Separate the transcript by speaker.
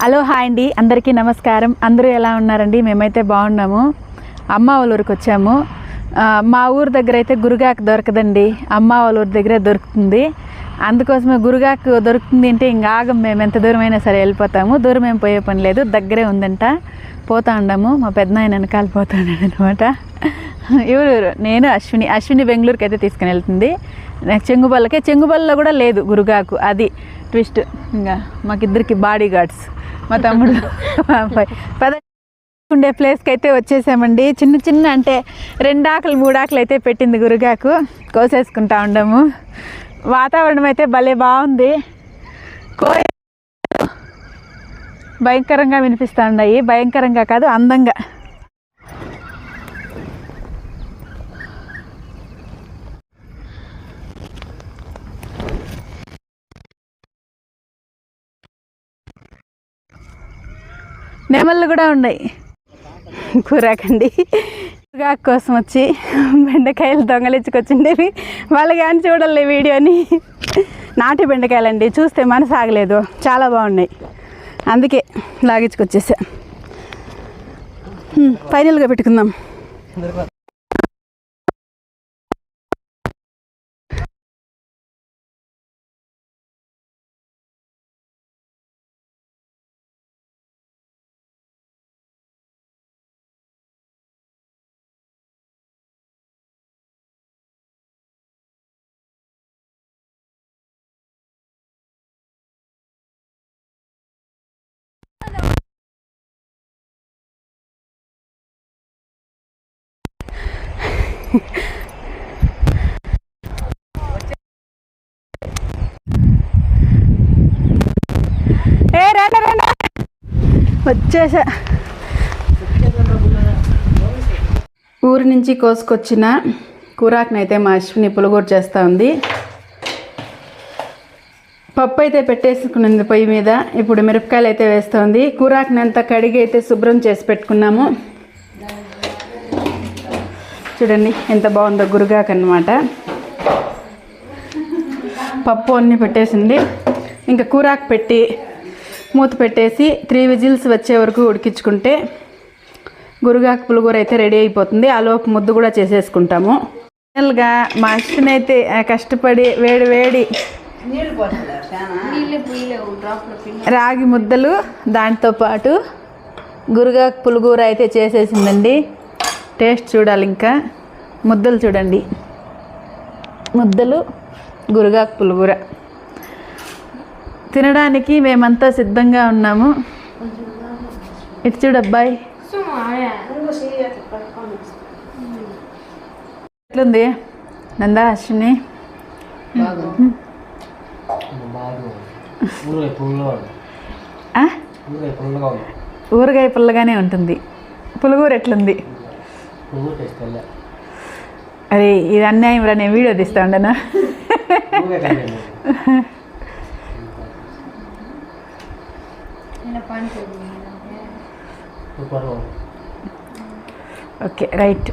Speaker 1: Hello hi అండి. అందరికీ నమస్కారం. అందరూ ఎలా ఉన్నారండి? మేమైతే బాగున్నాము. అమ్మ వాళ్ళ ఊరికి వచ్చాము. మా ఊరు దగ్గర అయితే గురుగాకు దొరకదండి. అమ్మ వాళ్ళ ఊరి దగ్గరే దొరుకుతుంది. అందుకోసమే గురుగాకు దొరుకుతుంది అంటే ఇంకా ఆగం. మేము ఎంత దూరమైనా సరే వెళ్ళిపోతాము. దూరం ఏం పోయే పని లేదు. దగ్గరే ఉందంట. పోతా ఉండాము మా పెద్దనాయన వెనకాల పోతాడు అనమాట ఎవరు నేను అశ్విని. అశ్విని బెంగళూరుకి అయితే తీసుకుని వెళ్తుంది. చెంగుబల్లకే. చెంగుబల్లో కూడా లేదు గురుగాకు. అది ట్విస్ట్. ఇంకా మాకిద్దరికి బాడీ గార్డ్స్ మా తమ్ముడు పద ఉండే ప్లేస్కి అయితే వచ్చేసామండి. చిన్న చిన్న అంటే రెండాకులు మూడాకులు అయితే పెట్టింది గురుగాకు. కోసేసుకుంటా ఉండము. వాతావరణం అయితే భలే బాగుంది. కోయ భయంకరంగా వినిపిస్తూ ఉన్నాయి. భయంకరంగా కాదు అందంగా. నెమళ్ళు కూడా ఉన్నాయి. కూరాకండి. గాకు కోసం వచ్చి బెండకాయలు దొంగలించుకొచ్చిండేవి వాళ్ళు కానీ చూడాలి వీడియోని. నాటి బెండకాయలండి చూస్తే మనసు ఆగలేదు. చాలా బాగున్నాయి. అందుకే లాగించుకొచ్చేసా. ఫైనల్గా పెట్టుకుందాం. ఏ రండి రండి వచ్చేసా. ఊరి నుంచి కోసుకొచ్చిన కూరాకునైతే మా అశ్విని పులుగూర చేస్తూ ఉంది. పప్పు అయితే పెట్టేసుకున్నది పొయ్యి మీద. ఇప్పుడు మిరపకాయలు అయితే వేస్తుంది కూరాకుని అంతా కడిగి అయితే శుభ్రం చేసి పెట్టుకున్నాము. చూడండి ఎంత బాగుందో గురుగాకు అన్నమాట. పప్పు అన్నీ పెట్టేసింది. ఇంకా కూరాకు పెట్టి మూత పెట్టేసి త్రీ విజిల్స్ వచ్చే వరకు ఉడికించుకుంటే గురుగాకు పులుగూర అయితే రెడీ అయిపోతుంది. ఆ లోపు ముద్దు కూడా చేసేసుకుంటాము. ఫైనల్గా మా ఆ, కష్టపడి వేడి వేడి రాగి ముద్దలు దాంతో పాటు గురుగాకు పులుగూర అయితే చేసేసిందండి. టేస్ట్ చూడాలి ఇంకా. ముద్దలు చూడండి. ముద్దలు గురుగాకు పులుగూర. తినడానికి మేమంతా సిద్ధంగా ఉన్నాము. ఇటు చూడు అబ్బాయి. ఎట్లుంది? నందా అశ్విని? ఊరగాయ పుల్లగానే ఉంటుంది. పులుగూర ఎట్లుంది? అరే ఇది అన్యాయం రా నేను వీడియో తీస్తా ఉండనా? Okay right.